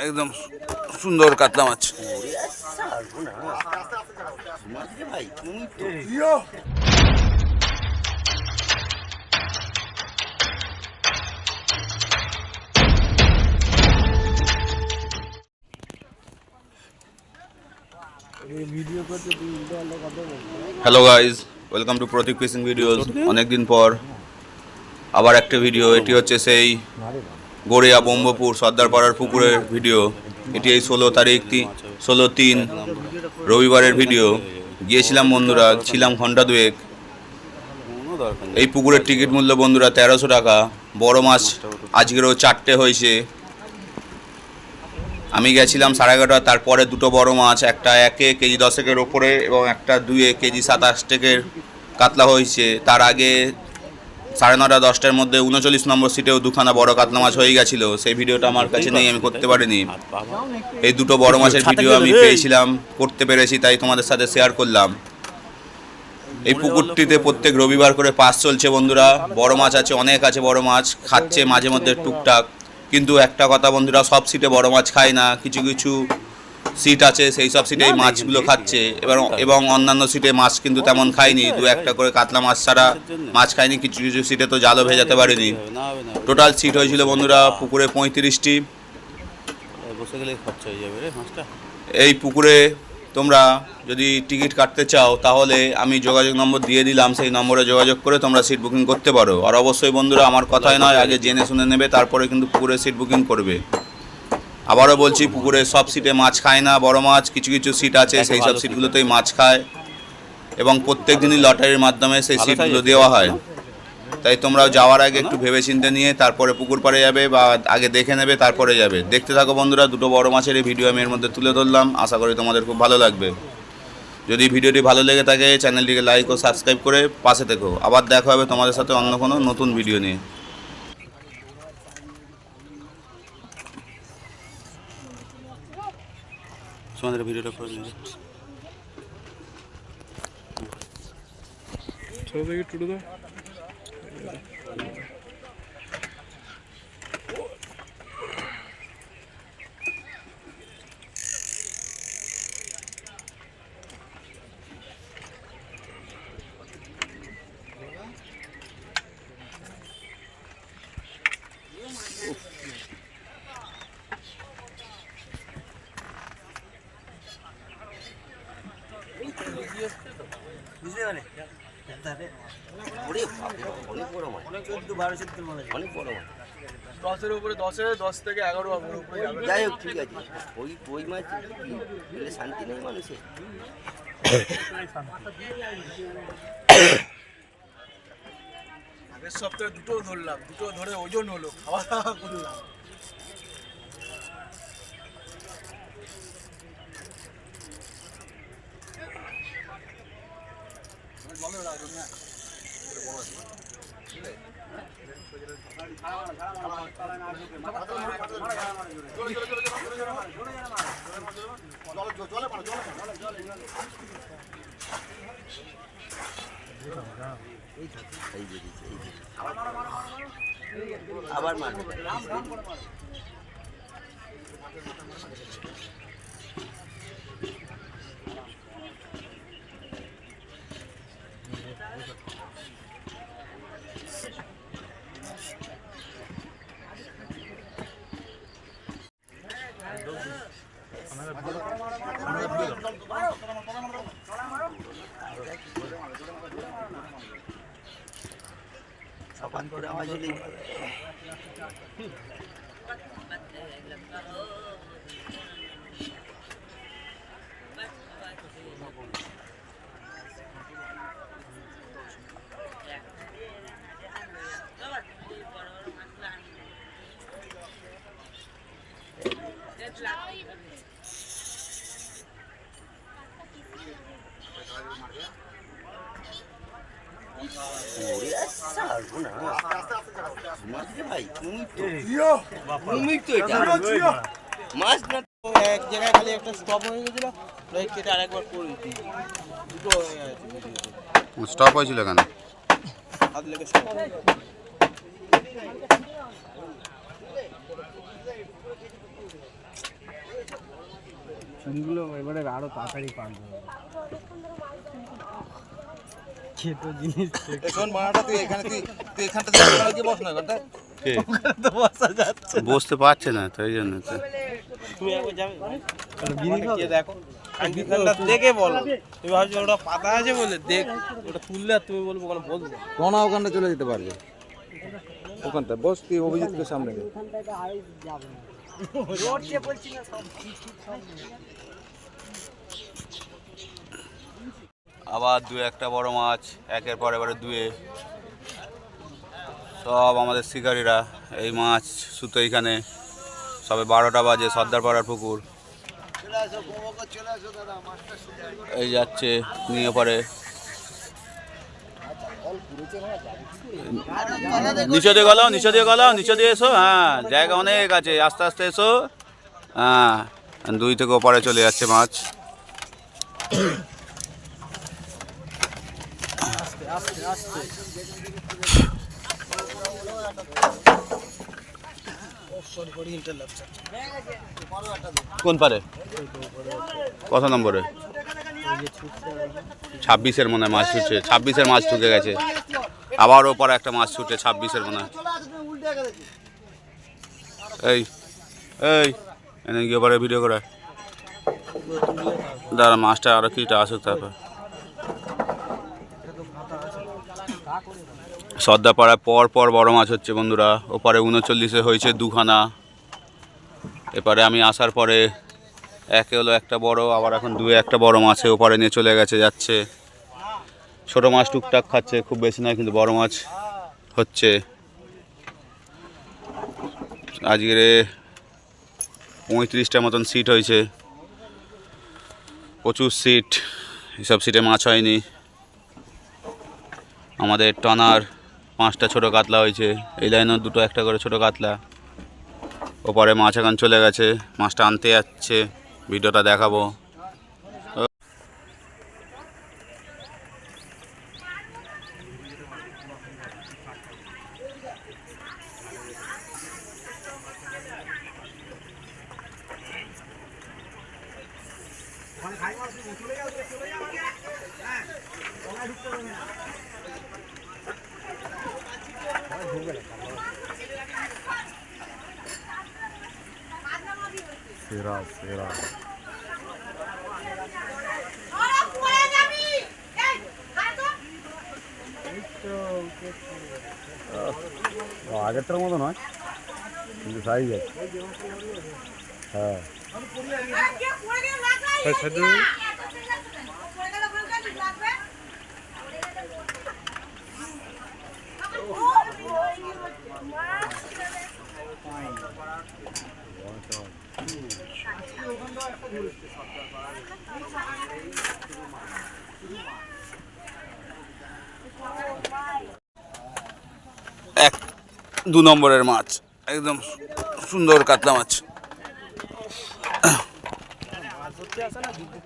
একদম সুন্দর কাতলা মাছ। Hello guys welcome to Pratik fishing videos অনেকদিন পর আবার একটা ভিডিও এটি হচ্ছে সেই গড়িয়া ব্রহ্মপুর সর্দারপাড়ার পুকুরের ভিডিও। এটি এই ষোলো তারিখ ষোলো তিন রবিবারের ভিডিও। গিয়েছিলাম বন্ধুরা, ছিলাম ঘণ্টা দুয়েক। এই পুকুরের টিকিট মূল্য বন্ধুরা তেরোশো টাকা। বড় মাছ আজকেরও চারটে হয়েছে। আমি গেছিলাম সাড়ে এগারোটা তারপরে দুটো বড় মাছ, একটা একে কেজি দশেকের ওপরে এবং একটা দুয়ে কেজি সাতাশ টেকের কাতলা হয়েছে। তার আগে সাড়ে নটা দশটার মধ্যে উনচল্লিশ নম্বর সিটেও দুখানা বড় কাতলা মাছ হয়ে গেছিল। সেই ভিডিওটা আমার কাছে নেই আমি করতে পারিনি। এই দুটো বড় মাছের ভিডিও আমি পেয়েছিলাম করতে পেরেছি তাই তোমাদের সাথে শেয়ার করলাম। এই পুকুরটিতে প্রত্যেক রবিবার করে পাস চলছে বন্ধুরা। বড় মাছ আছে অনেক আছে বড় মাছ খাচ্ছে মাঝে মধ্যে টুকটাক। কিন্তু একটা কথা বন্ধুরা সব সিটে বড় মাছ খায় না কিছু কিছু সিট আছে সেই সব সিটে মাছগুলো খাচ্ছে। এবার এবং অন্যান্য সিটে মাছ কিন্তু তেমন খায়নি দু একটা করে কাতলা মাছ ছাড়া মাছ খায়নি কিছু কিছু সিটে তো জালও ভেজাতে পারেনি। টোটাল সিট হয়েছিল বন্ধুরা পুকুরে পঁয়ত্রিশটি। হয়ে এই পুকুরে তোমরা যদি টিকিট কাটতে চাও তাহলে আমি যোগাযোগ নম্বর দিয়ে দিলাম সেই নম্বরে যোগাযোগ করে তোমরা সিট বুকিং করতে পারো। আর অবশ্যই বন্ধুরা আমার কথাই নয় আগে জেনে শুনে নেবে তারপরে কিন্তু পুকুরে সিট বুকিং করবে। আবারও বলছি পুকুরে সব সিটে মাছ খায় না বড় মাছ কিছু কিছু সিট আছে সেই সব সিটগুলোতেই মাছ খায়। এবং প্রত্যেক দিনই লটারির মাধ্যমে সেই সিটগুলো দেওয়া হয়। তাই তোমরাও যাওয়ার আগে একটু ভেবে চিন্তে নিয়ে তারপরে পুকুর পাড়ে যাবে বা আগে দেখে নেবে তারপরে যাবে। দেখতে থাকো বন্ধুরা দুটো বড় মাছের এই ভিডিও আমি এর মধ্যে তুলে ধরলাম। আশা করি তোমাদের খুব ভালো লাগবে। যদি ভিডিওটি ভালো লেগে থাকে চ্যানেলটিকে লাইক ও সাবস্ক্রাইব করে পাশে থেকো। আবার দেখা হবে তোমাদের সাথে অন্য কোনো নতুন ভিডিও নিয়ে। তোমাদের ভিডিওটা করে নেবে ছোট থেকে টুটু দাও ওরে বাপরে, অনেক বড় মাছ অনেক বড়। মাছ দশের উপরে দশে দশ থেকে এগারো উপরে যাবে। যাই হোক ঠিক আছে। ওই ওই মাছ পেলে শান্তি নেই মানুষের। আগের সপ্তাহে দুটো ধরলাম দুটো ধরে ওজন হলো খাওয়া দাওয়া করলাম। এই যে। আবার মারবে। সপান করে আওয়াজ ছাড়বো না তো এক জায়গায় খালি একটা স্টপ হয়ে গেছিল ওই কেটে আরেকবার করে স্টপ হয়েছিল কেন? এবারে আরও তাড়াতাড়ি হবে খেতো জিনিস শোন মানাটা তুই এখানে তুই তুই এখানটা গিয়ে বস না এখানটা তো বসা যাচ্ছে বসতে পারছে না তাই জন্য তো। তুমি একবার যাবে? দেখো। দেখে বলো। তুমি ভাবছ ওটা পাতা আছে বলে? দেখ ওটা তুললে আর তুমি বলব ওখানে বলব কোনা ওখানটা চলে যেতে পারবে। ওখানটা বস তুই অভিজিৎকে সামনে আবার দু একটা বড় মাছ, একের পর এবারে দুয়ে। সব আমাদের শিকারীরা এই মাছ সুতো এইখানে। সবে বারোটা বাজে, সর্দারপাড়ার পুকুর। এই যাচ্ছে নিয়ে পরে নিচে দিয়ে গলাও, নিচে দিয়ে গলাও, নিচে দিয়ে এসো। হ্যাঁ জায়গা অনেক আছে, আস্তে আস্তে এসো। হ্যাঁ দুই থেকে ওপারে চলে যাচ্ছে মাছ। কোন পারে? কত নম্বরে? ছাব্বিশের মনে হয় মাছ ছুটছে। ছাব্বিশের মাছ ঢুকে গেছে। আবার ওপরে একটা মাছ ছুটে ছাব্বিশের মনে এই এই, এনে গিয়ে ভিডিও করে। দাঁড়া, মাছটা আরও কিটা আসুক তারপর। সর্দাপাড়ায় পর পর বড় মাছ হচ্ছে বন্ধুরা। ওপারে উনচল্লিশে হয়েছে দুখানা। এপারে আমি আসার পরে একে হলো একটা বড়, আবার এখন দুয়ে একটা বড় মাছে ওপারে নিয়ে চলে গেছে, যাচ্ছে। ছোট মাছ টুকটাক খাচ্ছে, খুব বেশি নয়, কিন্তু বড় মাছ হচ্ছে। আজকের পঁয়ত্রিশটা মতন সিট হয়েছে। প্রচুর সিট এসব সিটে মাছ হয়নি। আমাদের টনার পাঁচটা ছোট কাতলা হয়েছে। এই লাইনেও দুটো একটা করে ছোট কাতলা। ওপরে মাছ এখন চলে গেছে, মাছটা আনতে যাচ্ছে। ভিডিওটা দেখাবো। সেরা সেরা। আগেরটার মতো নয় কিন্তু সাইজ আছে। হ্যাঁ। এক দু নম্বরের মাছ একদম সুন্দর কাতলা মাছ।